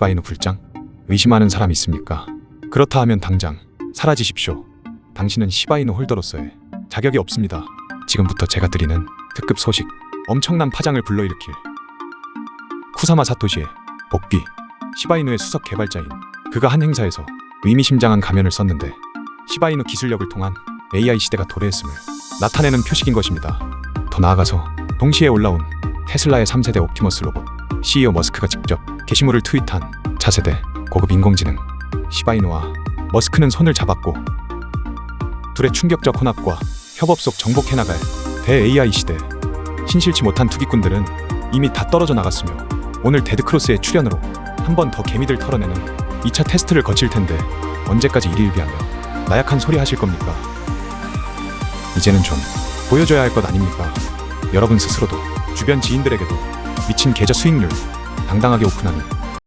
시바이누 불장? 의심하는 사람 있습니까? 그렇다 하면 당장 사라지십시오. 당신은 시바이누 홀더로서의 자격이 없습니다. 지금부터 제가 드리는 특급 소식, 엄청난 파장을 불러일으킬 쿠사마 사토시의 복귀, 시바이누의 수석 개발자인 그가 한 행사에서 의미심장한 가면을 썼는데 시바이누 기술력을 통한 AI 시대가 도래했음을 나타내는 표식인 것입니다. 더 나아가서 동시에 올라온 테슬라의 3세대 옵티머스 로봇 CEO 머스크가 직접 게시물을 트윗한 차세대 고급 인공지능 시바이누와 머스크는 손을 잡았고 둘의 충격적 혼합과 협업 속 정복해 나갈 대 AI 시대 신실치 못한 투기꾼들은 이미 다 떨어져 나갔으며 오늘 데드크로스의 출연으로 한 번 더 개미들 털어내는 2차 테스트를 거칠 텐데 언제까지 일일비하며 나약한 소리 하실 겁니까? 이제는 좀 보여줘야 할 것 아닙니까? 여러분 스스로도 주변 지인들에게도 미친 계좌 수익률 당당하게 오픈하는